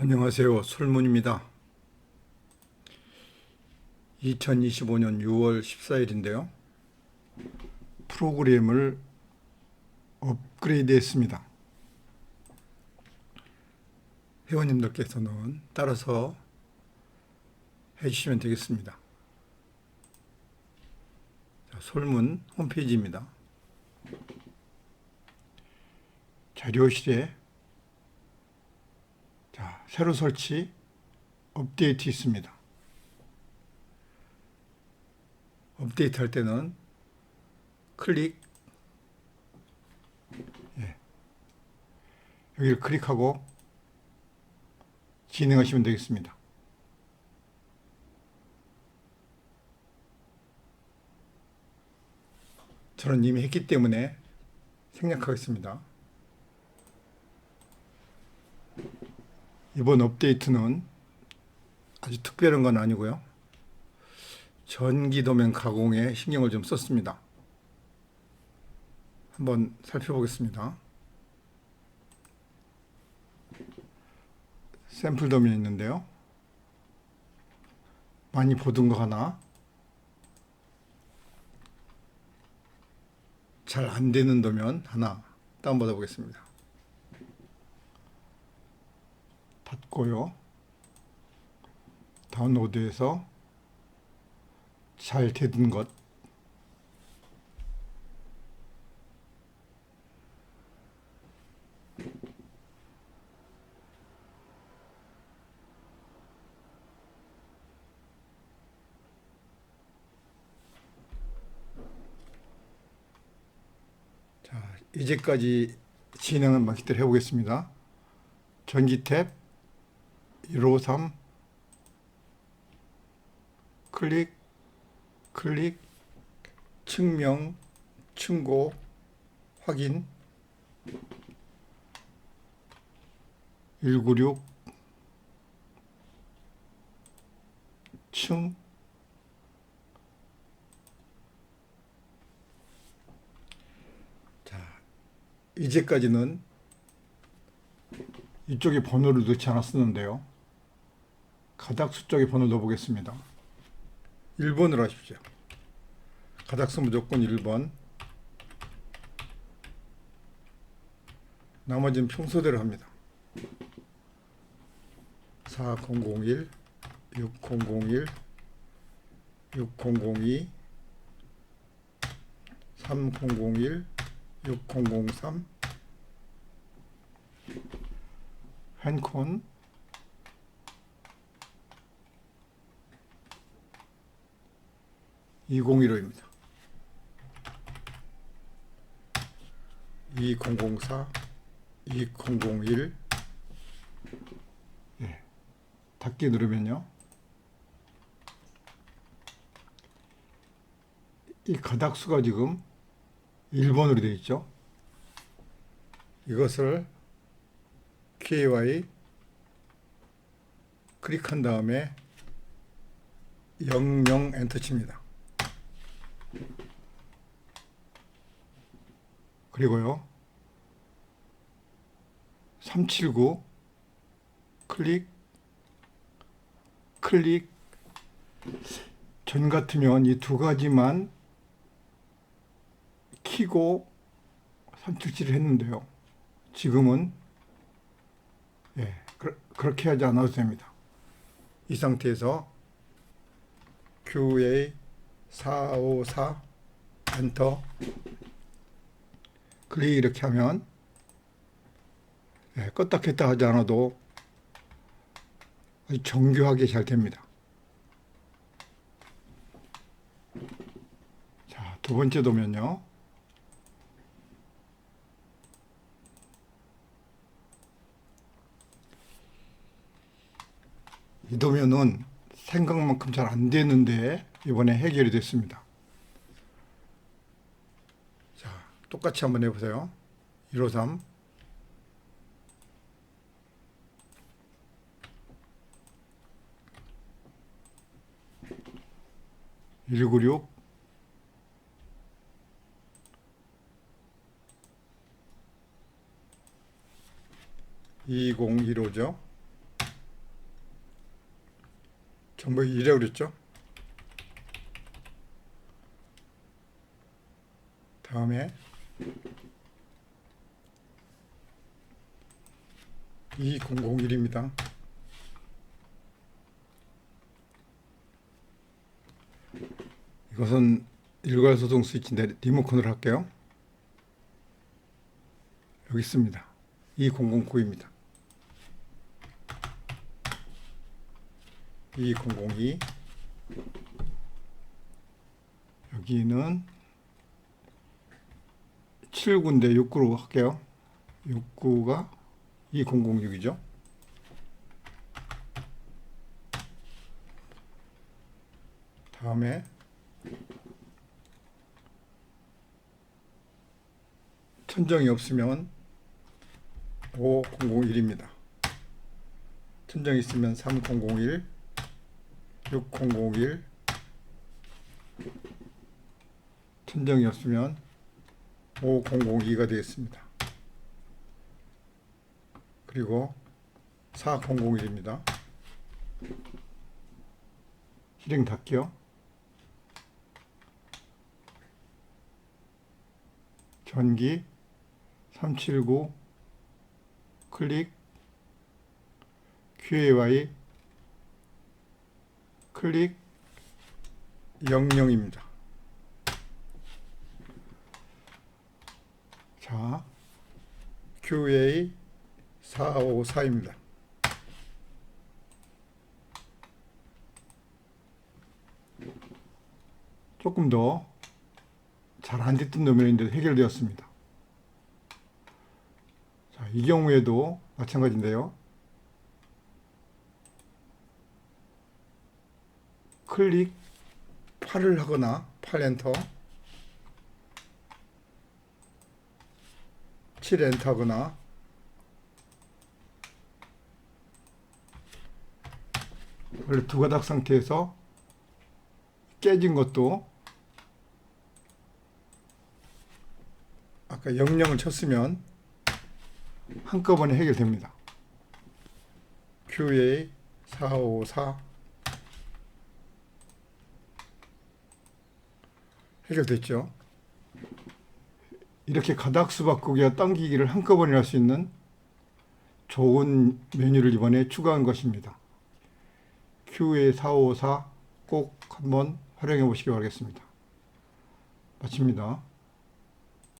안녕하세요. 솔문입니다. 2025년 6월 14일인데요. 프로그램을 업그레이드 했습니다. 회원님들께서는 따라서 해주시면 되겠습니다. 자, 솔문 홈페이지입니다. 자료실에 자, 새로 설치 업데이트 있습니다. 업데이트 할 때는 클릭 예. 여기를 클릭하고 진행하시면 되겠습니다. 저는 이미 했기 때문에 생략하겠습니다. 이번 업데이트는 아주 특별한 건 아니고요. 전기 도면 가공에 신경을 좀 썼습니다. 한번 살펴보겠습니다. 샘플 도면이 있는데요. 많이 보던 거 하나 잘 안 되는 도면 하나 다운받아 보겠습니다. 닫고요. 다운로드해서 잘 되던 것 자, 이제까지 진행한 방식대로 해보겠습니다. 전기 탭 153 클릭 클릭 측명 충고 확인 196 층 자, 이제까지는 이쪽에 번호를 넣지 않았었는데요. 가닥수 쪽에 번호 넣어보겠습니다. 1번으로 하십시오. 가닥수 무조건 1번. 나머지는 평소대로 합니다. 4001, 6001, 6002, 3001, 6003, 핸콘, (2015입니다) (2004) (2001) 예. 닫기 누르면요 이 가닥수가 지금 1번으로 되어 있죠 이것을 KY 클릭한 다음에 00 엔터 칩니다. 그리고요. 379 클릭 클릭 전 같으면 이 두 가지만 키고 377을 했는데요. 지금은 예, 그, 그렇게 하지 않아도 됩니다. 이 상태에서 QA 454 엔터 클릭 이렇게 하면 예, 껐다 켰다 하지 않아도 아주 정교하게 잘 됩니다. 자, 두 번째 도면요. 이 도면은 생각만큼 잘 안 되는데 이번에 해결이 됐습니다. 자, 똑같이 한번 해보세요. 153 196 2015죠. 전부 1이라고 그랬죠? 다음에 2001입니다. 이것은 일괄 소송 스위치인데 리모컨으로 할게요. 여기 있습니다. 2009입니다. 2002 여기는 7구인데 6구로 할게요. 6구가 2006이죠. 다음에 천정이 없으면 5001입니다. 천정이 있으면 3001, 6001, 천정이 없으면 5002가 되겠습니다. 그리고 4001입니다. 실행 닫기요. 전기 379 클릭 QAY 클릭 00입니다. 자, QA 454입니다. 조금 더 잘 안 됐던 노면인데 해결되었습니다. 자, 이 경우에도 마찬가지인데요. 클릭 8을 하거나 8 엔터 7 엔터 하거나 원래 두 가닥 상태에서 깨진 것도 아까 영영을 쳤으면 한꺼번에 해결됩니다. QA 454 해결됐죠. 이렇게 가닥수 바꾸기와 당기기를 한꺼번에 할 수 있는 좋은 메뉴를 이번에 추가한 것입니다. QA 454꼭 한번 활용해 보시기 바라겠습니다. 마칩니다.